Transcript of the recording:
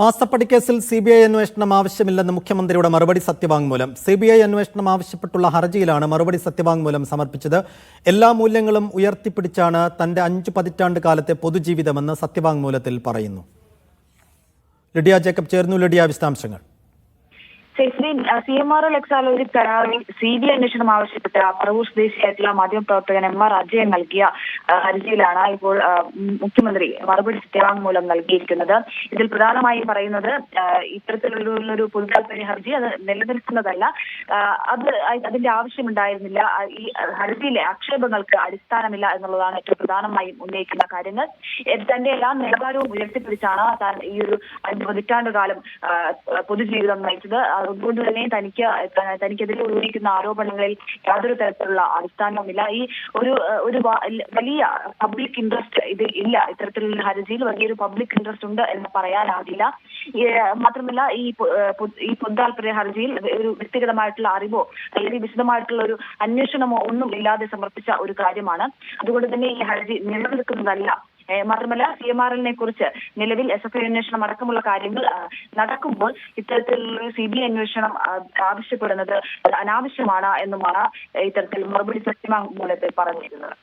മാസപ്പടിക്കേസിൽ C B I അന്വേഷണം ആവശ്യമില്ലെന്ന് മുഖ്യമന്ത്രിയുടെ മറുപടി സത്യവാങ്മൂലം. സി ബി ഐ അന്വേഷണം ആവശ്യപ്പെട്ടുള്ള ഹർജിയിലാണ് മറുപടി സത്യവാങ്മൂലം സമർപ്പിച്ചത്. എല്ലാ മൂല്യങ്ങളും ഉയർത്തിപ്പിടിച്ചാണ് തന്റെ അഞ്ചു പതിറ്റാണ്ട് കാലത്തെ പൊതുജീവിതമെന്ന് സത്യവാങ്മൂലത്തിൽ പറയുന്നു. ലിഡിയ ജേക്കബ് ചേർന്നു. ലിഡിയ വിശദാംശങ്ങൾ. സെയ്ഫ്രീൻ C M R L Exalogic കരാറിൽ സി ബി അന്വേഷണം ആവശ്യപ്പെട്ട് പറവൂർ സ്വദേശിയായിട്ടുള്ള മാധ്യമപ്രവർത്തകൻ എം ആർ അജയൻ നൽകിയ ഹർജിയിലാണ് ഇപ്പോൾ മുഖ്യമന്ത്രി മറുപടി സത്യവാങ്മൂലം നൽകിയിരിക്കുന്നത്. ഇതിൽ പ്രധാനമായും പറയുന്നത് ഇത്തരത്തിലുള്ളൊരു പൊതുതാൽപര്യ ഹർജി അത് നിലനിൽക്കുന്നതല്ല. അത് അതിന്റെ ആവശ്യമുണ്ടായിരുന്നില്ല. ഈ ഹർജിയിലെ ആക്ഷേപങ്ങൾക്ക് അടിസ്ഥാനമില്ല എന്നുള്ളതാണ് ഏറ്റവും പ്രധാനമായും ഉന്നയിക്കുന്ന കാര്യങ്ങൾ. തന്റെ എല്ലാ നിലവാരവും ഉയർത്തിപ്പിടിച്ചാണ് താൻ ഈ ഒരു അഞ്ച് പതിറ്റാണ്ടുകാലം പൊതുജീവിതം നയിച്ചത്. അതുകൊണ്ട് തന്നെ തനിക്ക് തനിക്കെതിരെ ഉന്നയിക്കുന്ന ആരോപണങ്ങളിൽ യാതൊരു തരത്തിലുള്ള അടിസ്ഥാനവുമില്ല. ഈ ഒരു ഒരു വലിയ പബ്ലിക് ഇൻട്രസ്റ്റ് ഇത് ഇല്ല. ഇത്തരത്തിലുള്ള ഹർജിയിൽ വലിയൊരു പബ്ലിക് ഇൻട്രസ്റ്റ് ഉണ്ട് എന്ന് പറയാനാകില്ല. മാത്രമല്ല ഈ ഈ പൊതുതാൽപര്യ ഹർജിയിൽ ഒരു വ്യക്തിഗതമായിട്ടുള്ള അറിവോ അല്ലെങ്കിൽ വിശദമായിട്ടുള്ള ഒരു അന്വേഷണമോ ഒന്നും ഇല്ലാതെ സമർപ്പിച്ച ഒരു കാര്യമാണ്. അതുകൊണ്ട് തന്നെ ഈ ഹർജി നിലനിൽക്കുന്നതല്ല മാത്രമല്ല സി എം ആർ എല്ലിനെ കുറിച്ച് നിലവിൽ എസ് എഫ് ഐ അന്വേഷണം അടക്കമുള്ള കാര്യങ്ങൾ നടക്കുമ്പോൾ ഇത്തരത്തിലുള്ള സി ബി ഐ അന്വേഷണം ആവശ്യപ്പെടുന്നത് അനാവശ്യമാണ് എന്നുമാണ് ഇത്തരത്തിൽ മറുപടി സത്യവാങ്മൂലത്തിൽ പറഞ്ഞിരുന്നത്.